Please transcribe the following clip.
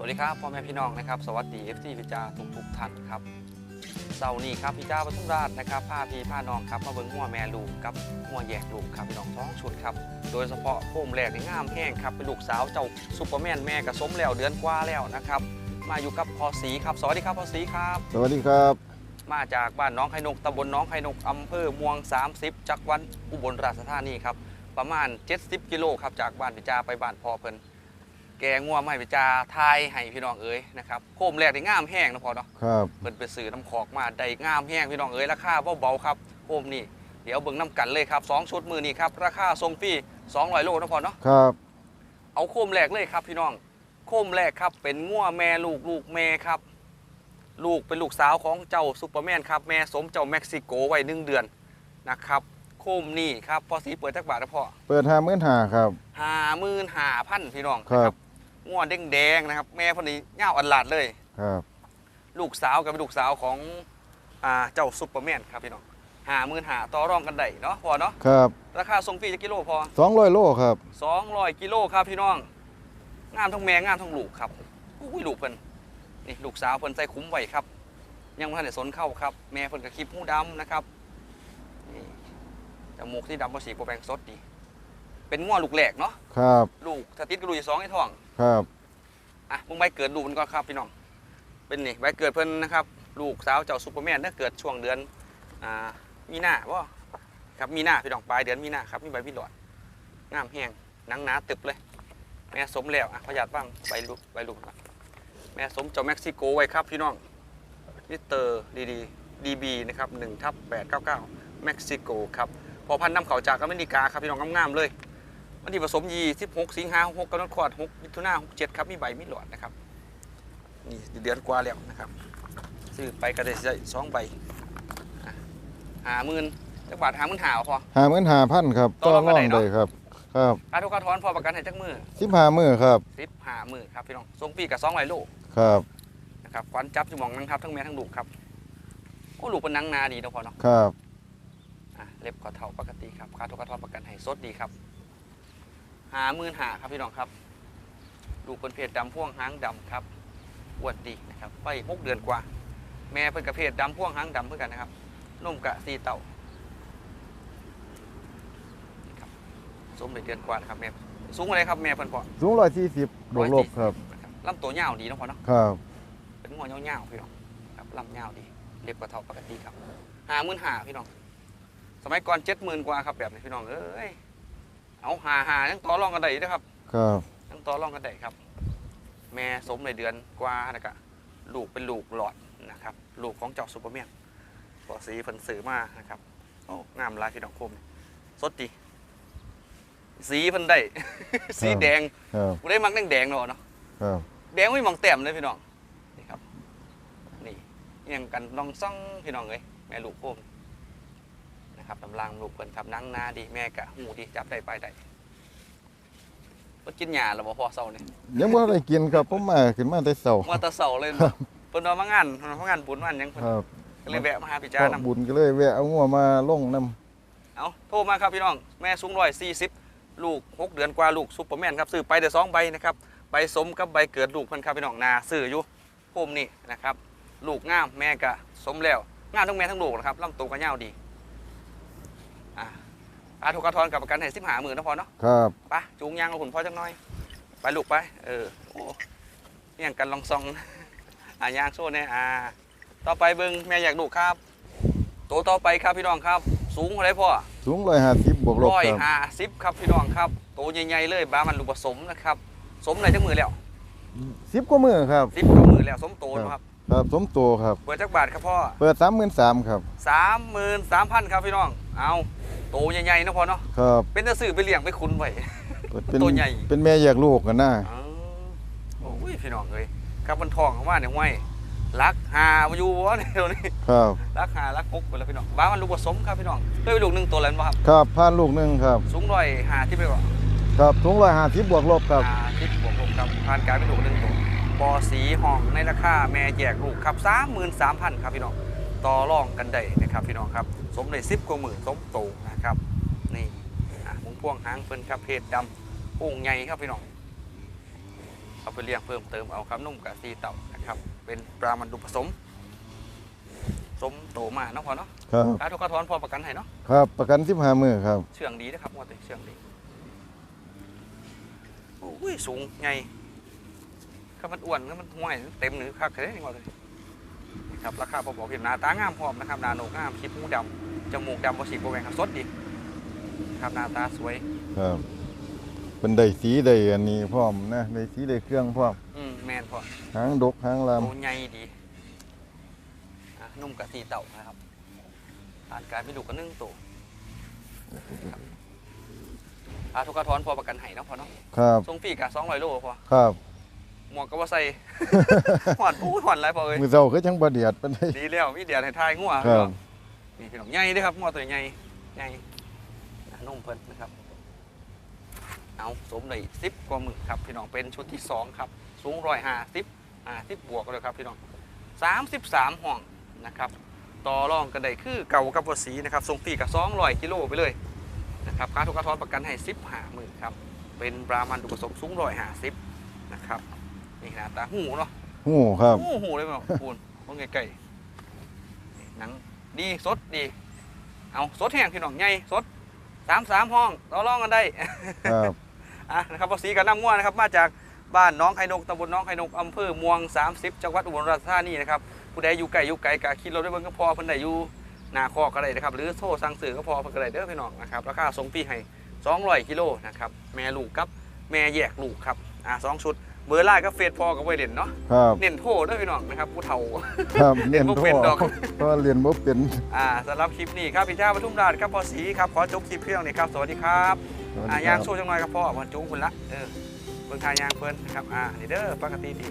สวัสดีครับพ่อแม่พี่น้องนะครับสวัสดีเอฟซีพี่จ้าทุกทุกๆท่านครับเสาร์นี้ครับพี่จ้าปทุมราชนะครับพาพี่พาน้องครับมาเบิ้งหัวแม่ลูกกับหัวแยกลูกครับพี่น้องท้องชุดครับโดยเฉพาะโคมแรกนี่งามแห้งครับเป็นลูกสาวเจ้าซูเปอร์แมนแม่กระสมแล้วเดือนกว่าแล้วนะครับมาอยู่กับพอสีครับสวัสดีครับพอสีครับ สวัสดีครับ มาจากบ้านน้องไข่นกตำบลน้องไข่นกอำเภอม่วง 30จังหวัดอุบลราชธานีครับประมาณ 70 กิโลครับจากบ้านพิจาไปบ้านพ่อเพิ่น แกงัวไม่พิจาทายให้พี่น้องเอ๋ยนะครับโคมแรกได้งามแห้งนะพอเนาะครับเพิ่นไปซื้อน้ำขอกมาได้งามแห้งพี่น้องเอ๋ยราคาเบาๆครับโคมนี่เดี๋ยวเบิ่งน้ำกันเลยครับสองชุดมือนี่ครับราคาทรงฟรี200โลนะพอเนาะครับเอาโคมแรกเลยครับพี่น้องโคมแรกครับเป็นงัวแม่ลูกลูกแม่ครับ ลูกเป็นลูกสาวของเจ้าซูเปอร์แมนครับแม่สมเจ้าเม็กซิโกไว้หนึ่งเดือนนะครับโคมนี่ครับพอสีเปิดจักบาทนะพ่อเปิดห้าหมื่นห้าครับหาหมื่นหาพันพี่น้องครับนะ งัวแดงๆนะครับ แม่พอนี้เง่าอันหลาดเลย ครับ ลูกสาวกับเป็นลูกสาวของอ่าเจ้าซูเปอร์แมนครับพี่น้องหาหมื่นหาต่อรองกันได้เนาะพอเนาะครับราคาทรงฟรีจะกิโลพอสองร้อยโลครับ200กิโลครับพี่น้องงามทั้งแม่งามทั้งลูกครับอุ้ยลูกเพิ่นนี่ลูกสาวเพิ่นใส่คุ้มไว้ครับ ยังไม่ทันได้สนเข้าครับ แม่เพิ่นกับคลิปหูดำนะครับนี่จมูกที่ดำภาษีโปรแปลงสดดี เป็นง้อลูกแหลกเนาะครับลูกถ้าติดกระดูกสองไอ้ท้องครับอะมึงใบเกิดลูกมันก่อนครับพี่น้องเป็นนี่ใบเกิดเพิ่นนะครับ ลูกสาวเจ้าซูเปอร์แมนถ้าเกิดช่วงเดือนอ่ามีนาว่าครับมีนาพี่น้องปลายเดือนมีนาครับมีใบพิหลอดงามแห้งหนังหนาตึบเลย แม่สมแล้วอะพยาธิบ้างใบลูกใบลูกก่อนแม่สมเจ้าเม็กซิโกไว้ครับพี่น้องมิสเตอร์ดีดีดีบีนะครับหนึ่งทับแปดเก้าเก้าเม็กซิโกครับพอพันธุ์นำเขาจากอเมริกาครับพี่น้องงามๆเลย วันที่ผสมยี16สิงหา6กำหนดคลอด6มิถุนา67ครับ มีใบมีหลอดนะครับ นี่เดือนกว่าแล้วนะครับ ซื้อไปก็ได้ใช้สองใบหาหมื่นจักบาทหาหมื่นหาพอห้าหมื่นห้าพันครับต่อรองกันได้เนอะเลยครับ ครับการทุกการถอนพอประกันให้จักมือสิบห้ามือครับสิบหามือครับพี่น้องทรงปีกับสองร้อยโลครับนะครับควันจับจุมองนังทับทั้งแม่ทั้งลูกครับโอ้ลูกเป็นหนังนาดีเนาะพอเนาะครับอะเล็บขอเท่าปกติครับค่าทุกการถอนประกันให้สดดีครับ หาหมื่นหาครับพี่น้องครับ ลูกเป็นเพศดำพ่วงหางดำครับอ้วนดีนะครับไปหกเดือนกว่า แม่เป็นกระเพศดำพ่วงหางดำเพื่อกันนะครับนุ่มกะสีเต่านี่ครับสมในเดือนกว่านะครับแม่สูงอะไรครับแม่เพิ่นพอสูงร้อยสี่สิบบวกลบครับนะครับลำตัวยาวดีเนาะพอเนาะครับ เป็นหัวยาวๆพี่น้องครับลำยาวดีเรียบกว่าเท่าปกติครับหาหมื่นหาพี่น้อง สมัยก่อนเจ็ดหมื่นกว่าครับแบบนี้พี่น้องเอ้ย เอาหาหายังต่อรองกันได้อยู่นะครับครับยังต่อรองกันได้ครับ แม่สมในเดือนกว่านะกะลูกเป็นลูกหลอดนะครับ ลูกของเจ้าซูเปอร์แมนบอสีเพิ่นซื้อมานะครับโอ้งามหลายพี่น้องคมสดดีสีเพิ่นได้ สีแดงครับบ่ได้มักแดงๆเนาะเนาะครับแดงไม่มองแต้มเลยพี่น้องนี่ครับนี่ยังกันลองซ่องพี่น้องเลยแม่ลูกโคม นะครับตำลังลูกเพิ่นครับนั่งหนาดีแม่กะหูดีจับได้ไปได้ก็กินหญ้าแล้วบ่พอเศร้านี่ยังว่าอะไรกินครับผมมาขึ้นมาแต่เสามาแตะเศร้าเลยเนาะเพิ่นว่ามางานเพิ่นว่ามางานบุญมางานหยังเพิ่นครับก็เลยแวะมาหาพี่จ้าก็นำบุญก็เลยแวะเอางัวมาลงน้เอาโทรมาครับพี่น้องแม่สูงร้อยสี่สิบลูกหกเดือนกว่าลูกซุปเปอร์แมนครับซื้อไปเดี๋ยวสองใบนะครับใบสมกับใบเกิดลูกเพิ่นครับพี่น้องนาซื้ออยู่โคมนี่นะครับลูกงามแม่กะสมแล้วงามทั้งแม่ทั้งลูกนะครับลำตัวก็ยาวดี อ่าอาถูกกระทอนกับประกันให้สิบหาหมื่นนะพอเนาะำครับไปจูงยางกับคุณพ่อจังน้อย ไปลูกไป เออโอ้นี่ยังกันลองซอง อ่ายางโซ่เนี่ยอ่า ต่อไปเบิ้งแม่อยากลูกครับ ตัวต่อไปครับพี่น้องครับ สูงเท่าไหรพ่อสูงร้อยห้าสิบบวกลบร้อยครับห้าสิบครับพี่น้องครับโตวใหญ่ๆเลยบ้ามันลูกผสมนะครับ สมอะไรจังมือแล้วสิบกว่ามือครับสิบกว่ามือแล้วสมโตนะครับครับสมโตครับเปิดจักบาทครับพ่อเปิดสามหมื่นสามครับสามหมื่นสามพันครับพี่น้องเอา โตวใหญ่ๆนะพ่อเนาะครับเป็นตะสื่อไปเลี้ยงไปคุ้นไว้เปิดเป็นตัวใหญ่ เป็นแม่แยกลูกกันนะอ๋อโอ้ยพี่น้องเลยครับมันทองของว่าเนี่ยห้วยรักหามาอยู่วะเนี่ยเดี๋ยวนี้ครับรักหารักหกไปแล้วพี่น้องบ้ามันลูกผสมครับพี่น้องเคยไปลูกหนึ่งตัวแล้วบ่ครับครับผ่านลูกหนึ่งครับ สูงร้อยหาที่ไปก่อนครับสูงร้อยห้าสิบบวกลบครับหาที่บวกลบครับผ่านการเป็นลูกหนึ่งตัวบอสีห้องในราคาแม่แยกลูกครับสามหมื่นสามพันครับพี่น้องต่อรองกันได้นะครับพี่น้องครับ สมในสิบกว่าหมื่นสมโตนะครับนี่อะมุงพ่วงหางเพิ่นครับเพศดำปุ้งใหญ่ครับพี่น้องไปเอาไปเลี้ยงเพิ่มเติมเอาครับนุ่มกับซีเต่านะครับ เป็นปลามันดุผสม สมโตมาเนาะพอเนาะครับค่าทุกกระทอนพอประกันให้เนาะครับ ประกัน15มื้อครับ เชื่องดีนะครับว่าแต่เชื่องดีอุ้ยสูงไงถ้ามันอ้วนถ้ามันห่วยเต็มหรือคักเลยนี่ว่าเลยนี่ ครับราคาพอบอกเห็นหน้าตางามพร้อมนะครับหนาโหนกงามคิดหูดำจมูกดำบสีโปรแกรมครับสดดีครับหน้าตาสวยครับเป็นได้สีได้อันนี้พร้อมนะได้สีได้เครื่องพร้อมอืมแมนพอหางดกหางลโอ้ใหญ่ดีอะนุ่มกับสีเต่านะครับผ่านการไปดูกันนึ่งตัวครับอาทุกกระทอนพอประกันให้เนาะพอเนาะำครับทรงปีกะสองร้อยโลพอครับ หมวกก็ว่าใส่หอนอู้หอนอะไรพอเอ้ยมือเจ้าคือจังบ่เดียดปานใดดีแล้วมีเดียดให้ทายงัวครับ นี่พี่น้องใหญ่เด้อครับงัวตัวใหญ่ใหญ่อะนุ่มเพิ่นนะครับ เอาสมเลยสิบกว่าหมื่นครับพี่น้องเป็นชุดที่สองครับสูงร้อยห้าสิบอ่าสิบบวกเลยครับพี่น้องสามสิบสามห้องนะครับต่อรองกันได้คือเก่ากับภาษีนะครับทรงปีกับสองร้อยกิโลไปเลยนะครับค่าทุกกระทอนประกันให้สิบห้าหมื่นครับเป็นปลามันดุกระสมสูงร้อยห้าสิบนะครับ นี่หน้าตาหูเนาะหูครับโอ้โหเลยแบบคูณว่าไงไก่หนังดีสดดี เอาสดแห้งพี่น้องใหญ่สดสามสามห้องเราลองกันได้ครับอะนะครับภาษีกับน้ำม่วนนะครับ มาจากบ้านน้องไข่นกตำบลน้องไข่นกอำเภอเมือง30 จังหวัดอุบลราชธานีนะครับผู้ใดอยู่ไกลอยู่ไกลกะคิดรถได้เบิ่งก็พอเพิ่นได้อยู่หนาคอกก็ได้นะครับ หรือโซ่สั่งซื้อก็พอเพิ่นก็ได้เด้อพี่น้องนะครับราคาส่งปีให้200กิโลนะครับแม่ลูกกับ แม่แยกลูกครับอะสองชุด เบอร์ไล่ก็เฟซพอกับไวเด่นเนาะครับเน้นโทษด้วยพี่น้องนะครับผู้เฒ่าครับเรียนบ่เป็นดอกเพราะว่าเรียนบ่เป็นอ่าสำหรับคลิปนี้ครับพี่เจ้าปทุมราชครับพอสีครับขอจบคลิปเพียงนี้ครับสวัสดีครับสวัสดีอ่าคย่ารังบโซ่จังหน่อยครับพ่อมันจูงคุณละเออเบิ่งทายยางเพิ่นนะครับอ่านี่เด้อปกติดี